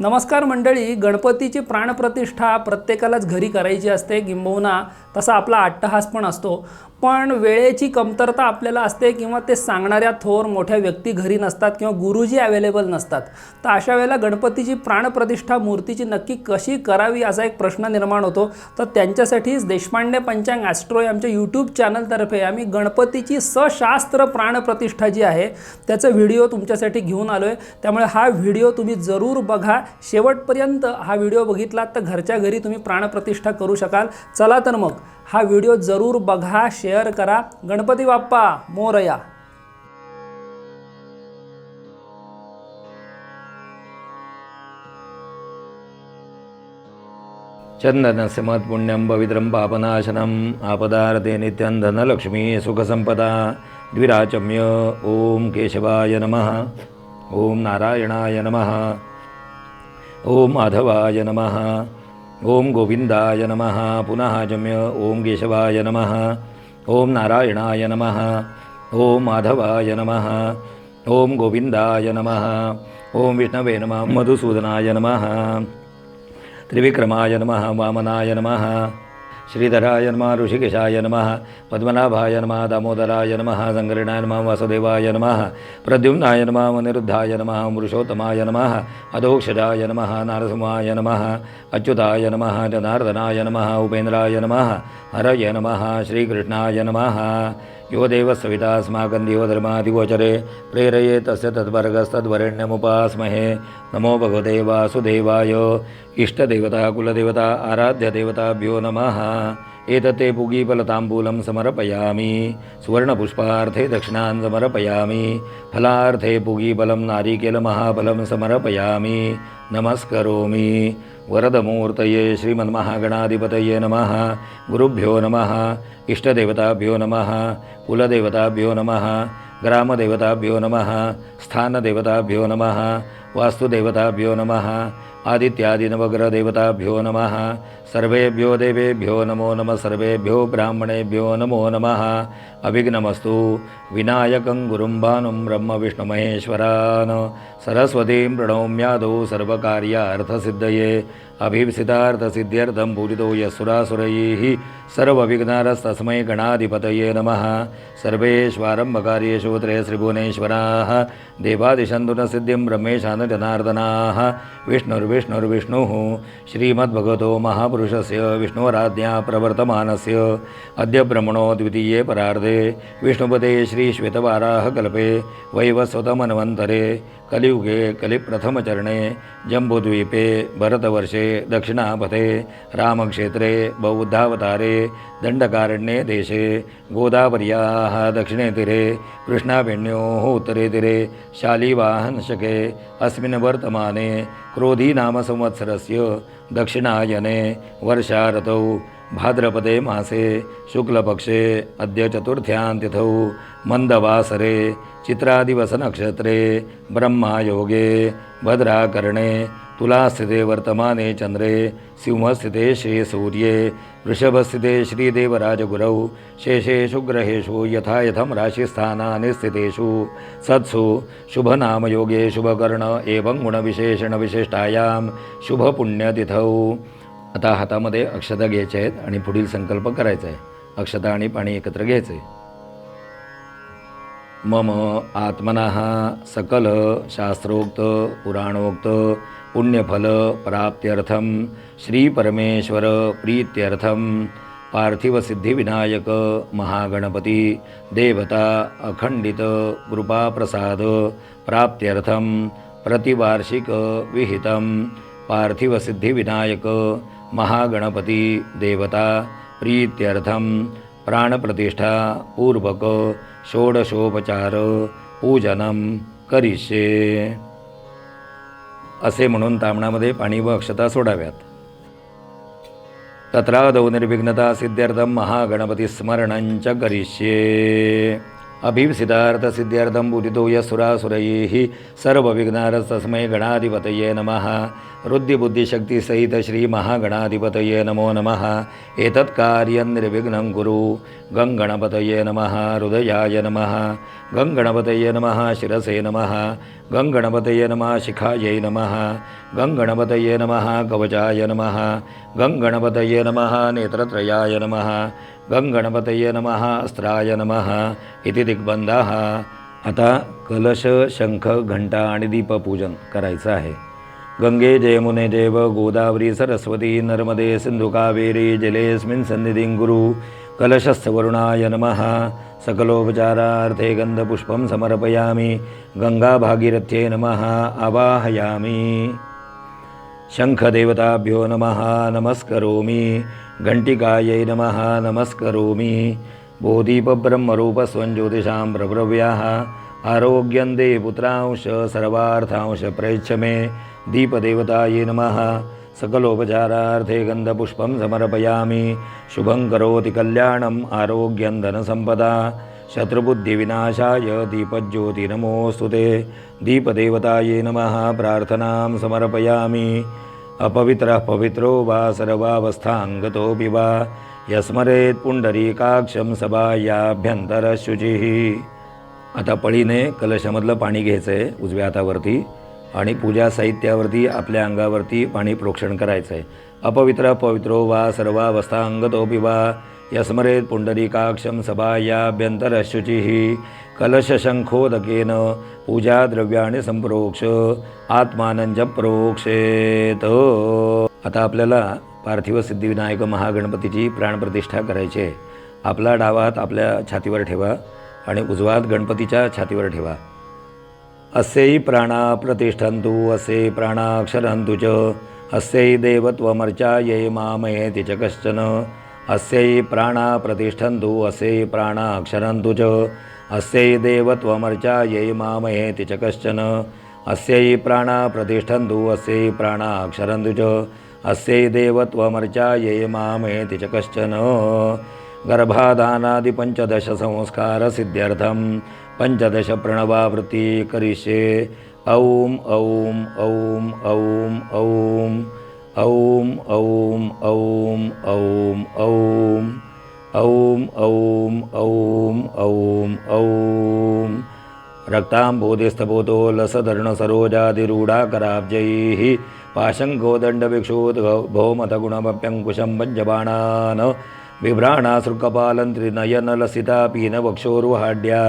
नमस्कार मंडळी गणपतीची प्राणप्रतिष्ठा प्रत्येकालाच घरी करायची असते किंबहुना तसा आपला अट्टहास पण असतो. पण वेळेची कमतरता आपल्याला असते किंवा ते सांगणाऱ्या थोर मोठ्या व्यक्ती घरी नसतात किंवा गुरुजी अवेलेबल नसतात. तर अशा वेळेला गणपतीची प्राणप्रतिष्ठा मूर्तीची नक्की कशी करावी असा एक प्रश्न निर्माण होतो. तर त्यांच्यासाठीच देशपांडे पंचांग ॲस्ट्रो आमच्या यूट्यूब चॅनलतर्फे आम्ही गणपतीची सशास्त्र प्राणप्रतिष्ठा जी आहे त्याचं व्हिडिओ तुमच्यासाठी घेऊन आलो आहे त्यामुळे हा व्हिडिओ तुम्ही जरूर बघा. शेवटपर्यंत हा व्हिडिओ बघितलात तर घरच्या घरी तुम्ही प्राणप्रतिष्ठा करू शकाल. चला तर मग हा व्हिडिओ जरूर बघा शेअर करा. गणपती बाप्पा मोरया. चंदनस्य मत्पुण्यं पवित्रं पापनाशनम् आपदारते नित्यं धनलक्ष्मी सुखसम्पदा. द्विराचम्य ॐ केशवाय नमः ॐ नारायणाय नमः। ॐ माधवाय नम। ॐ गोविन्दाय नम। पुनः जम्य ओम केशवाय नम। ॐ नारायणाय नमः। ॐ माधवाय नम। ॐ गोविन्दाय नमः। ओम विष्णवे नमः। मधुसूदनाय नम। त्रिविक्रमाय नम। वामनाय नमः। श्रीधराय नमः ऋषिकेशाय नमः पद्मनाभाय नमः दामोदराय नमः सङ्करणाय नमः वासुदेवाय नमः प्रद्युम्नाय नमः अनिरुद्धाय नमः पुरुषोत्तमाय नमः अधोक्षराय नमः नारसिंहाय नमः अच्युताय नमः जनार्दनाय नमः उपेन्द्राय नमः हरय नमः श्रीकृष्णाय नमः यो देवस्सविता देवधर्मादिगोचरे प्रेरये तस्य तद्वर्गस्तद्वरेण्यमुपास्महे नमो भगवते वासुदेवाय। इष्टदेवता कुलदेवता आराध्यदेवताभ्यो नमः। एतते पूगीफलताम्बूलं समर्पयामि। सुवर्णपुष्पार्थे दक्षिणान् समर्पयामि। फलार्थे पूगीफलं नारिकेलमहाफलं समर्पयामि। नमस्करोमि। वरदमूर्तये श्रीमन्महागणाधिपतये नमः। गुरुभ्यो नमः। इष्टदेवताभ्यो नमः। कुलदेवताभ्यो नमः। ग्रामदेवताभ्यो नमः। स्थानदेवताभ्यो नमः। वास्तुदेवताभ्यो नमः। आदित्यादिनवग्रदेवताभ्यो नमः। सर्वेभ्यो देवेभ्यो नमो नमः। सर्वेभ्यो ब्राह्मणेभ्यो नमो नमः। अभिघ्नमस्तु। विनायकं गुरुं भानुं ब्रह्मविष्णुमहेश्वरान्। सरस्वतीं प्रणौम्यादौ सर्वकार्यार्थसिद्धये। अभिप्सितार्थसिद्ध्यर्थं पूजितो यस्सुरासुरैः। सर्वविघ्नारस्तस्मै गणाधिपतये नमः। सर्वेष्वारम्भकार्येषु त्रयश्रिभुवनेश्वराः देवादिशन्तु न सिद्धिं વિષ્ણુર્વિષ્ણુર્વિષ્ણુ શ્રીમદ્ભગતો મહાપુરુષસ્ય વિષ્ણુરાધ્યા પ્રવર્તમાનસ્ય અદ્ય બ્રહ્મણો દ્વિતીયે પરાર્ધે વિષ્ણુપદે શ્રી શ્વેતવારાહકલ્પે વૈવસ્વતમન્વંતરે કલિયુગે કલિપ્રથમચરણે જંબુદ્વીપે ભરતવર્ષે દક્ષિણાપથે રામક્ષેત્રે બૌદ્ધાવતારે દંડકારણ્યે દેશે ગોદાવર્યાः દક્ષિણે તીરે કૃષ્ણાપેણ્યોः ઉત્તરે તીરે શાલીવાહનશકે અસ્મિન વર્તમાને वर्तमाने क्रोधीनामसंवत्सरस्य दक्षिणायने वर्षारतौ भाद्रपदे मासे शुक्लपक्षे अद्य चतुर्थ्यां मन्दवासरे चित्रादिवसनक्षत्रे ब्रह्मायोगे भद्राकर्णे तुलास्थिते वर्तमाने चन्द्रे सिंहस्थिते श्रीसूर्ये वृषभस्थिते श्रीदेवराजगुरौ शेषेषु ग्रहेषु यथायथं राशिस्थानानि स्थितेषु। सत्सु शुभनामयोगे शुभकर्ण एवं गुणविशेषणविशिष्टायां शुभपुण्यतिथौ। आता हातामध्ये अक्षता घ्यायच्या आहेत आणि पुढील संकल्प करायचा आहे. अक्षता आणि पाणी एकत्र घ्यायचं. आहे मम आत्मनः सकल शास्त्रोक्त पुराणोक्त पुण्यफल श्रीपरमेश्वरप्रीत्यर्थं पार्थिवसिद्धिविनायक महागणपती देवता अखंडित कृपाप्रसाद प्राप्त्यर्थं प्रतिवार्षिक विहितं पार्थिवसिद्धिविनायक महागणपती देवता प्रीत्यर्थं प्राणप्रतिष्ठा पूर्वक षोडशोपचार पूजनम करिष्ये। असे म्हणून तामणामध्ये पाणी व अक्षता सोडाव्यात. तत्रादौ निर्विघ्नता सिद्ध्यर्थं महागणपती स्मरणंच करिष्ये. अभीप्सितार्थसिद्ध्यर्थं पूजितो यस्सुरासुरैः सर्वविघ्नारस्तस्मै गणाधिपतये नमः। रुद्धिबुद्धिशक्तिसहित श्रीमहागणाधिपतये नमो नमः। एतत् कार्यं निर्विघ्नं कुरु। गङ्गणपतये नमः हृदयाय नमः। गङ्गणपतये नमः शिरसे नमः। गङ्गणपतये नमः शिखायै नमः। गङ्गणपतये नमः कवचाय नमः। गङ्गणपतये नमः नेत्रत्रयाय नमः। गंगणपतये नमः अस्त्राय नम इति दिग्बंधाः आता कलश शंख घंटा आणि दीपपूजन करायचं आहे. गंगे जयमुने जैव गोदावरी सरस्वती नर्मदे सिंधु कावेरी जलेस्मिन सन्निधिं गुरु कलशस्थवरुणाय नमः. सकलोपचारार्थे गन्धपुष्पं समर्पयामि. गङ्गाभागीरथ्ये नमः आवाहयामि. शङ्खदेवताभ्यो नमः नमस्करोमि। घण्टिकायै नमः नमस्करोमि। बोधीपब्रह्मरूपस्वं ज्योतिषां प्रभ्रव्याः आरोग्यं दे पुत्रांश सर्वार्थांश प्रयच्छ मे दीपदेवतायै नमः। सकलोपचारार्थे गन्धपुष्पं समर्पयामि। शुभं करोति कल्याणम् आरोग्यं धनसम्पदा। शत्रुबुद्धिविनाशाय दीपज्योतिनमोऽस्तु ते। दीपदेवतायै नमः। प्रार्थनां समर्पयामि। अपवित्रः पवित्रो वा सर्वावस्थाङ्गतोऽपि वा। यस्मरेत् पुण्डरीकाक्षं सभायाभ्यन्तरशुचिः। आता पळीने कलशामधलं पाणी घ्यायचं आहे उजव्या हातावरती आणि पूजा साहित्यावरती आपल्या अंगावरती पाणी प्रोक्षण करायचं आहे अपवित्र पवित्रो वा सर्वावस्था अंगतोपि वा। यस्मरेत पुंडरीकाक्षं कलशशंखोदकेन पूजा पूजाद्रव्याणि संप्रोक्ष आत्मानं प्रोक्षेत आता आपल्याला पार्थिव सिद्धिविनायक महागणपतीची प्राणप्रतिष्ठा करायची आहे. आपला डावा हात आपल्या छातीवर ठेवा आणि उजवा हात गणपतीच्या छातीवर ठेवा. अस्यै प्राणा प्रतिष्ठंतु असे प्राणाक्षरन्तु च अस्यै देवत्वमर्चायै मामयेति च कश्चन। अस्यै प्राणा प्रतिष्ठन्तु असे प्राणाक्षरन्तु च। अस्यै देवत्वमर्चायै मामहेति च कश्चन। अस्यै प्राणा प्रतिष्ठन्तु असे प्राणाक्षरन्तु च। अस्यै देवत्वमर्चायै मामहेति च कश्चन। गर्भाधानादिपञ्चदशसंस्कारसिद्ध्यर्थं पञ्चदशप्रणवावृत्ति करिष्ये। ॐ ॐ ॐ ॐ ॐ ॐ ॐ ॐ ॐ ॐ ॐ ॐ ॐ ॐ रक्ताम्बोधिस्तपोतो लसधर्णसरोजादिरूढाकराब्जैः पाशङ्कोदण्डभिक्षोद् भौमतगुणमप्यङ्कुशं पञ्चबाणान्। बिभ्राणासृकपालं त्रिनयनलसिता पीनवक्षोरुहाड्या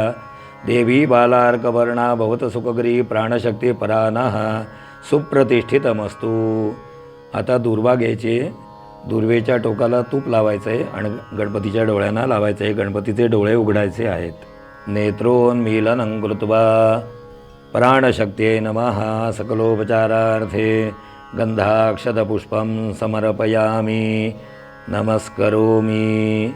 देवी बालार्कवर्णा भवत सुखगरी प्राणशक्तिपरानः सुप्रतिष्ठितमस्तु आता दुर्वा घ्यायचे. दुर्वेच्या टोकाला तूप लावायचं आहे आणि गणपतीच्या डोळ्यांना लावायचं आहे गणपतीचे डोळे उघडायचे आहेत. नेत्रोन्मीलनं कृत्वा प्राणशक्त्यै नमः सकलोपचारार्थे गंधाक्षतपुष्पं समर्पयामि. नमस्करोमि.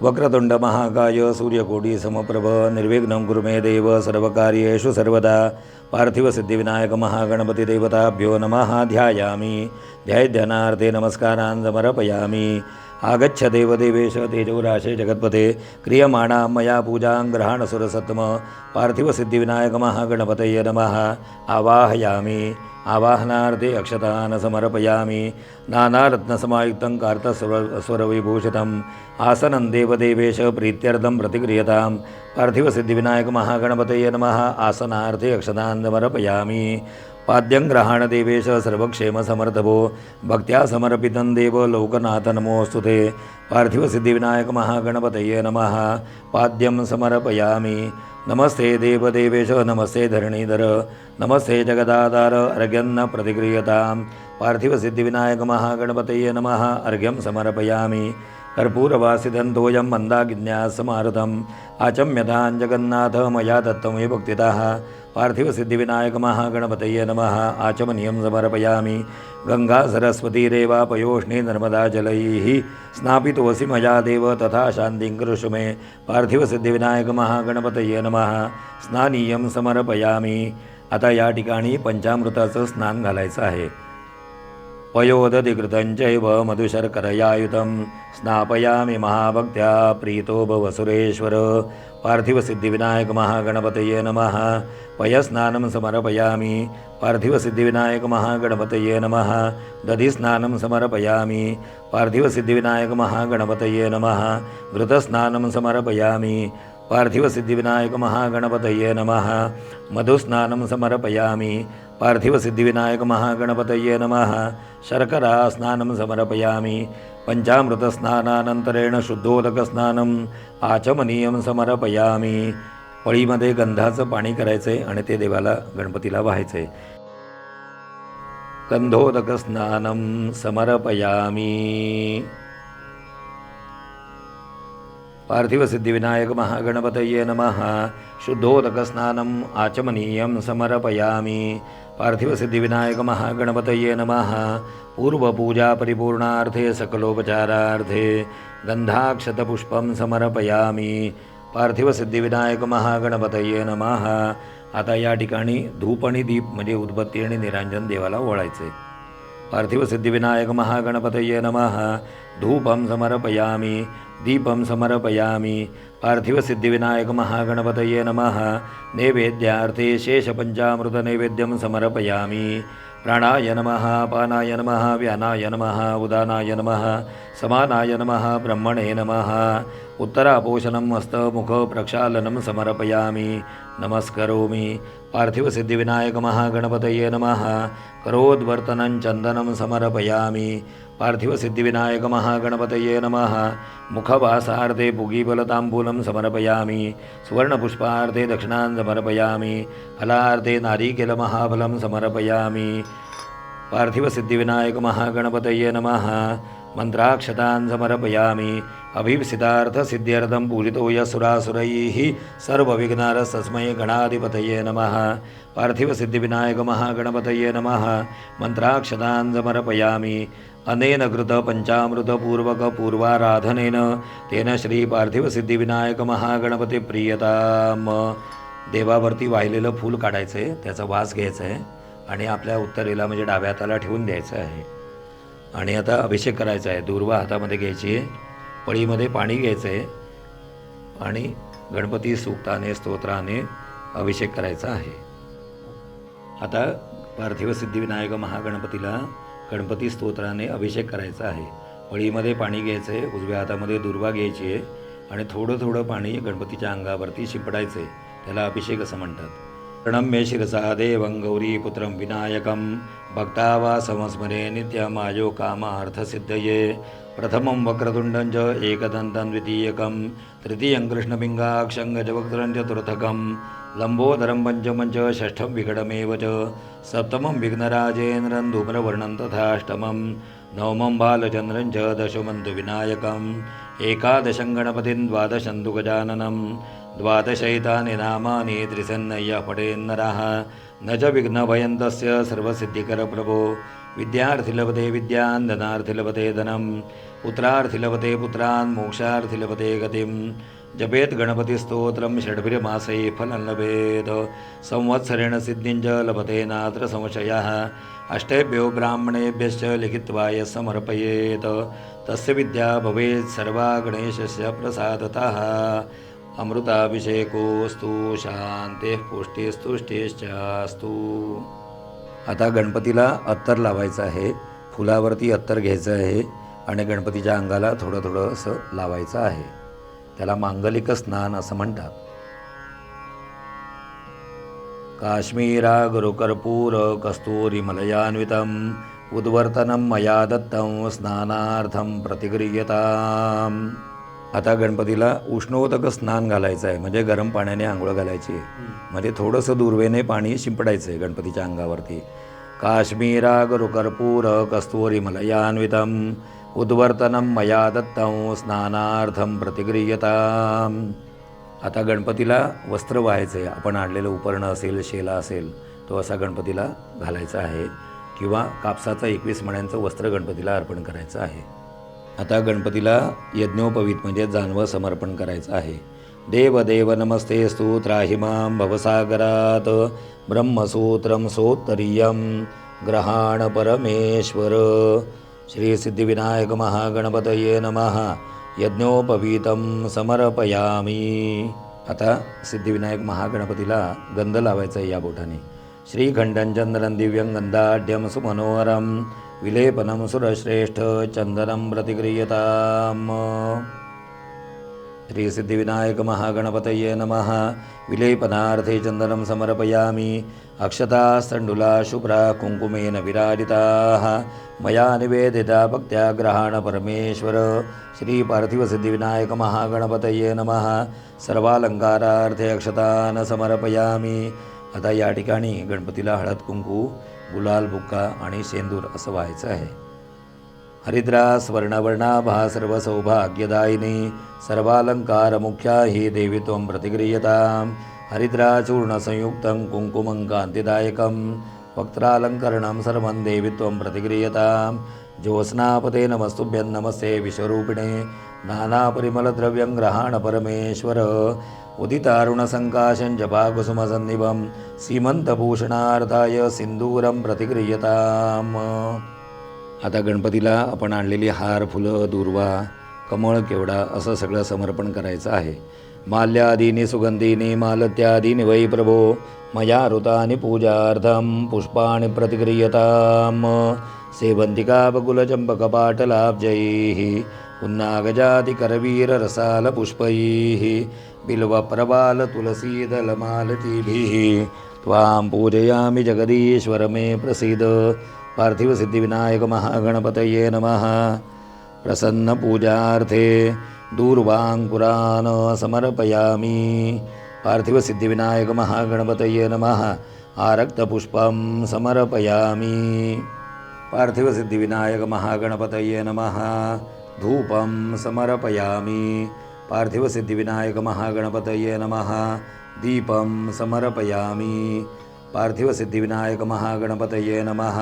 वक्रतुंड महाकाय सूर्यकोटी समप्रभ निर्विघ्नं कुरु मे देव सर्वकार्येषु सर्वदा। पार्थिवसिद्धिविनायक महागणपती देवताभ्यो नमः ध्यायामि। ध्यायध्यानार्थे नमस्कारान् समर्पयामि। आगच्छ देवदेवेश तेजोराशे जगत्पते क्रियमाणा मया पूजां ग्रहाणसुरसत्तम पार्थिवसिद्धिविनायक महागणपतये नमः। आवाहयामि। आवाहनार्थे अक्षतान् समर्पयामि नानारत्नसमायुक्तं कार्तस्वर स्वरविभूषितम् आसनं देवदेवेश प्रीत्यर्थं प्रतिक्रियतां। पार्थिवसिद्धिविनायक महागणपतये नमः। आसनार्थे अक्षतान् समर्पयामि पाद्यं ग्रहाणदेवेश सर्वक्षेमसमर्थभो भक्त्या समर्पितं देव लोकनाथ नमोऽस्तु ते। पार्थिवसिद्धिविनायक महागणपतये नमः। पाद्यं समर्पयामि। नमस्ते देवदेवेश नमस्ते धरणीधर। नमस्ते जगदाधार अर्घ्यन्न प्रतिक्रियतां पार्थिवसिद्धिविनायक महागणपतये नमः। अर्घ्यं समर्पयामि। कर्पूरवासिदन्तोऽयं मन्दागिन्यासमारुतम् आचम्यतां जगन्नाथ मया दत्तमे भक्तितः। पार्थिवसिद्धिविनायकमहागणपतये नमः। आचमनीयं समर्पयामि। गङ्गासरस्वतीरेवापयोष्णे नर्मदाजलैः पयोष्णे स्नापितोऽसि मया देव तथा शान्तिं कृषु मे। पार्थिवसिद्धिविनायकमहागणपतये नमः। स्नानीयं समर्पयामि। आता या ठिकाणी पंचामृताचं स्नान घालायचं आहे पयोदधिकृतञ्चैव मधुशर्करयायुतं स्नापयामि महाभक्त्या प्रीतो भव सुरेश्वर पार्थिवसिद्धिविनायकमहागणपतये नमः पयस्नानं समर्पयामि पार्थिवसिद्धिविनायकमहागणपतये नमः दधिस्नानं समर्पयामि पार्थिवसिद्धिविनायकमहागणपतये नमः घृतस्नानं समर्पयामि पार्थिवसिद्धिविनायकमहागणपतये नमः मधुस्नानं पार्थिवसिद्धिविनायक महागणपतये नमः। शर्करास्नानं समर्पयामि। पञ्चामृतस्नानानन्तरेण शुद्धोदकस्नानम् आचमनीयं समर्पयामी। पळीमध्ये गंधाचं पाणी करायचं आहे आणि ते देवाला गणपतीला व्हायचं आहे गंधोदकस्नानं समर्पयामी। पार्थिवसिद्धिविनायकमहागणपतये नमः। शुद्धोदकस्नानम् आचमनीयं समर्पयामि। पार्थिवसिद्धिविनायक महागणपतये नमः। पूर्वपूजापरिपूर्णार्थे सकलोपचारार्थे गन्धाक्षतपुष्पं समर्पयामि। पार्थिवसिद्धिविनायकमहागणपतये नमः। आता या ठिकाणी धूप आणि दीप म्हणजे उद्बत्ती आणि निरांजन देवाला ओळायचे पार्थिवसिद्धिविनायक महागणपतये नमः। धूपं समर्पयामि दीपं समर्पयामि पार्थिवसिद्धिविनायक महागणपतये नमः। नैवेद्यार्थे शेषपञ्चामृतनैवेद्यं समर्पयामि। प्राणाय नमः पानाय नमः व्यानाय नमः उदानाय नमः समानाय नमः ब्रह्मणे नमः उत्तरापोषणं हस्तमुखप्रक्षालनं समर्पयामि। नमस्करोमि। पार्थिवसिद्धिविनायकमहागणपतये नमः। करोद्वर्तनं चन्दनं समर्पयामि। पार्थिवसिद्धिविनायकमहागणपतये नमः। मुखवासार्थे पुगीफलताम्बूलं समर्पयामि। सुवर्णपुष्पार्थे दक्षिणान् समर्पयामि। फलार्थे नारीकेलमहाफलं समर्पयामि। पार्थिवसिद्धिविनायकमहागणपतये नमः। मन्त्राक्षतान् समर्पयामि। अभीप्सितार्थसिद्ध्यर्थं पूजितो यसुरासुरैः सर्वविघ्नारस्तस्मै गणाधिपतये नमः। पार्थिवसिद्धिविनायकमहागणपतये नमः। मन्त्राक्षतान् समर्पयामि अनेन कृतपञ्चामृतपूर्वकपूर्वाराधनेन तेन श्रीपार्थिवसिद्धिविनायकमहागणपतिप्रियताम। देवावरती वाहिलेलं फूल काढायचं आहे त्याचा वास घ्यायचा आहे आणि आपल्या उत्तरेला म्हणजे डाव्या हाताला ठेवून द्यायचं आहे आणि आता अभिषेक करायचा आहे दुर्वा हातामध्ये घ्यायची आहे पळीमध्ये पाणी घ्यायचं आहे आणि गणपती सुक्ताने स्तोत्राने अभिषेक करायचा आहे. आता पार्थिव सिद्धिविनायक महागणपतीला गणपती स्तोत्राने अभिषेक करायचा आहे. पळीमध्ये पाणी घ्यायचं आहे उजव्या हातामध्ये दुर्वा घ्यायची आहे आणि थोडं थोडं पाणी गणपतीच्या अंगावरती शिंपडायचं आहे त्याला अभिषेक असं म्हणतात. प्रणम्य शिरसा देवं गौरीपुत्रं विनायकं भक्ता वा संस्मरे नित्यमायो कामार्थसिद्धये प्रथमं वक्रतुण्डं च एकदन्तं द्वितीयकं तृतीयं कृष्णपिङ्गाक्षं गजवक्त्रं चतुर्थकं लम्बोदरं पञ्चमं च षष्ठं विकटमेव च सप्तमं विघ्नराजेन्द्रं धूम्रवर्णं तथाष्टमं नवमं बालचन्द्रं च दशमं तु विनायकम् एकादशं गणपतिं द्वादशं तु गजाननं द्वादशैतानि नामानि त्रिसन्नय्य पठेन्नरः न च विघ्नभयं तस्य सर्वसिद्धिकरप्रभो विद्यार्थी लभते विद्यान् धनार्थी लभते धनं पुत्रार्थी लभते पुत्रान् मोक्षार्थी लभते गतिं। जपेत् गणपतिस्तोत्रं षड्भिर्मासैः फलं लभेत्। संवत्सरेण सिद्धिं च लभते नात्र संशयः। अष्टेभ्यो ब्राह्मणेभ्यश्च लिखित्वा यः समर्पयेत्। तस्य विद्या भवेत् सर्वा गणेशस्य प्रसादतः। अमृताभिषेकोऽस्तु शान्तेः पुष्टिस्तुष्टिश्चास्तु। आता गणपतीला अत्तर लावायचं आहे. फुलावरती अत्तर घ्यायचं आहे आणि गणपतीच्या अंगाला थोडं थोडं असं लावायचं आहे. त्याला मांगलिक स्नान असं म्हणतात. काश्मीरा गुरुकर्पूर कस्तूरी मलयान्वितम् उद्वर्तनं मया दत्तं स्नानार्थं प्रतिगृह्यताम्. आता गणपतीला उष्णोदक स्नान घालायचं आहे. म्हणजे गरम पाण्याने आंघोळ घालायची. आहे म्हणजे थोडंसं दुर्वेने पाणी शिंपडायचं आहे गणपतीच्या अंगावरती. काश्मीरा गुरुकर्पूर कस्तुरी मलयान्वितम उद्वर्तनं मया दत्तं स्नानार्थं प्रतिक्रियता आता गणपतीला वस्त्र व्हायचं आहे आपण आणलेलं उपरणं असेल शेला असेल तो असा गणपतीला घालायचा आहे. किंवा कापसाचं एकवीस मण्यांचं वस्त्र गणपतीला अर्पण करायचं आहे. आता गणपतीला यज्ञोपवीत म्हणजे जानवं समर्पण करायचं आहे. देव देव नमस्ते स्तोत्राहिमां भवसागरात. ब्रह्मसूत्रं सोत्तरीयं ग्रहाण परमेश्वर. श्री सिद्धिविनायक महागणपतये नमः. यज्ञोपवीतं समर्पयामी. आता सिद्धिविनायक महागणपतीला गंध लावायचा आहे या बोटाने. श्रीखंडं चंदनं दिव्यं गंधाढ्यं सुमनोहरं विलेपनं सुरश्रेष्ठ चंदनं प्रतिक्रियताम्। श्री सिद्धिविनायक महागणपतये नमः। विलेपनार्थे चन्दनं समर्पयामि। अक्षतास्तण्डुला शुभ्रा कुङ्कुमेन विराजिताः। मया निवेदिता भक्त्या ग्रहाण परमेश्वर। श्रीपार्थिवसिद्धिविनायक महागणपतये नमः। सर्वालङ्कारार्थे अक्षतान् समर्पयामि। आता या ठिकाणी गणपतीला हळद कुंकू गुलाल बुक्का आणि शेंदूर असं व्हायचं आहे. हरिद्रास वर्णवर्णाभा सर्वालंकार सर्वालङ्कारमुख्या हि देवी त्वं हरिद्रा हरिद्राचूर्णसंयुक्तं कुङ्कुमं कान्तिदायकं वक्त्रालङ्करणं सर्वं देवी त्वं ज्योत्स्नापते नमस्तुभ्यं नमस्ते विश्वरूपिणे नानापरिमलद्रव्यं ग्रहाण परमेश्वर। उदितारुणसङ्काशं जपाकुसुमसन्निभं सीमन्तभूषणार्थाय सिन्दूरं प्रतिगृह्यताम्। आता गणपतीला आपण आणलेली हार फुलं दुर्वा कमळ केवडा असं सगळं समर्पण करायचं आहे. माल्यादीनी सुगंधीनी मालत्यादीनी वै प्रभो मया ऋतानि पूजार्थं पुष्पाणि प्रतिगृह्यताम्। सेवन्तिका बकुलचम्पकपाटलाब्जैः पुन्नागजातिकरवीररसालपुष्पैः बिल्वप्रबालतुलसीदलमालतीभिः त्वां पूजयामि जगदीश्वर मे प्रसीद। पार्थिवसिद्धिविनायकमहागणपतये नमः। प्रसन्नपूजार्थे दूर्वाङ्कुरान् समर्पयामि पार्थिवसिद्धिविनायकमहागणपतये नमः। आरक्तपुष्पं समर्पयामि। पार्थिवसिद्धिविनायक महागणपतये नमः। धूपं समर्पयामि। पार्थिवसिद्धिविनायक महागणपतये नमः। दीपं समर्पयामि। पार्थिवसिद्धिविनायक महागणपतये नमः।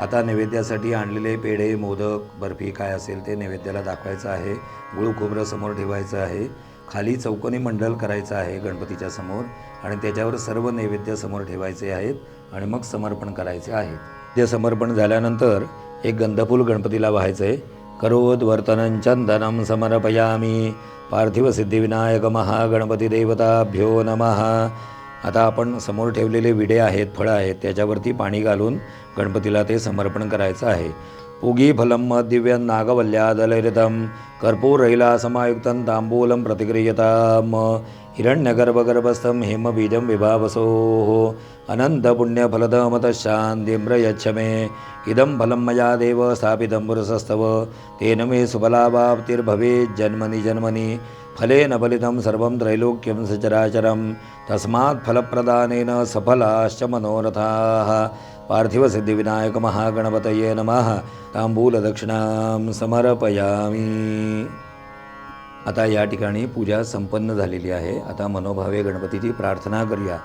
आता नैवेद्यासाठी आणलेले पेढे मोदक बर्फी काय असेल ते नैवेद्याला दाखवायचं आहे. गुळ खोबरं समोर ठेवायचं आहे. खाली चौकोनी मंडल करायचं आहे गणपतीच्या समोर आणि त्याच्यावर सर्व नैवेद्य समोर ठेवायचे आहेत आणि मग समर्पण करायचे आहेत ते समर्पण झाल्यानंतर एक गंधफूल गणपतीला व्हायचं आहे करोद वर्तनं चंदनं समर्पयामी. पार्थिव सिद्धिविनायक महागणपती देवताभ्यो नमः. आता आपण समोर ठेवलेले विडे आहेत फळं आहेत त्याच्यावरती पाणी घालून गणपतीला ते समर्पण करायचं आहे. पुगी फलं दिव्यं नागवल्यादलरितं कर्पूरैला समायुक्तं ताम्बूलं प्रतिगृह्यताम् हिरण्यगर्भगर्भस्थं हेमबीजं विभावसोः अनन्तपुण्यफलदमतशान्तिं यच्छ मे इदं फलं मया देव स्थापितं पुरुषस्तव। तेन मे सुफलावाप्तिर्भवेज्जन्मनि जन्मनि जन्मनि फलेन फलितं सर्वं त्रैलोक्यं सचराचरं। तस्मात् फलप्रदानेन सफलाश्च मनोरथाः। पार्थिवसिद्धिविनायकमहागणपतये नमः। ताम्बूलदक्षिणां समर्पयामि। आता या ठिकाणी पूजा संपन्न झालेली आहे. आता मनोभावे गणपतीची प्रार्थना करूया.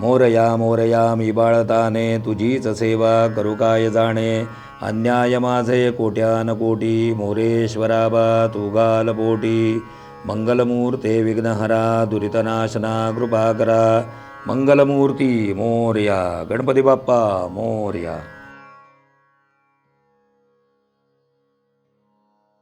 मोरया मोरया मी बाळताने तुझीच सेवा करू काय जाणे? अन्याय माझे कोट्यान कोटी मोरेश्वराबा तू गाल पोटी. मंगलमूर्ते विघ्नहरा दुरितनाशना कृपा करा. मंगलमूर्ती मोर्या. गणपती बाप्पा मोर्या.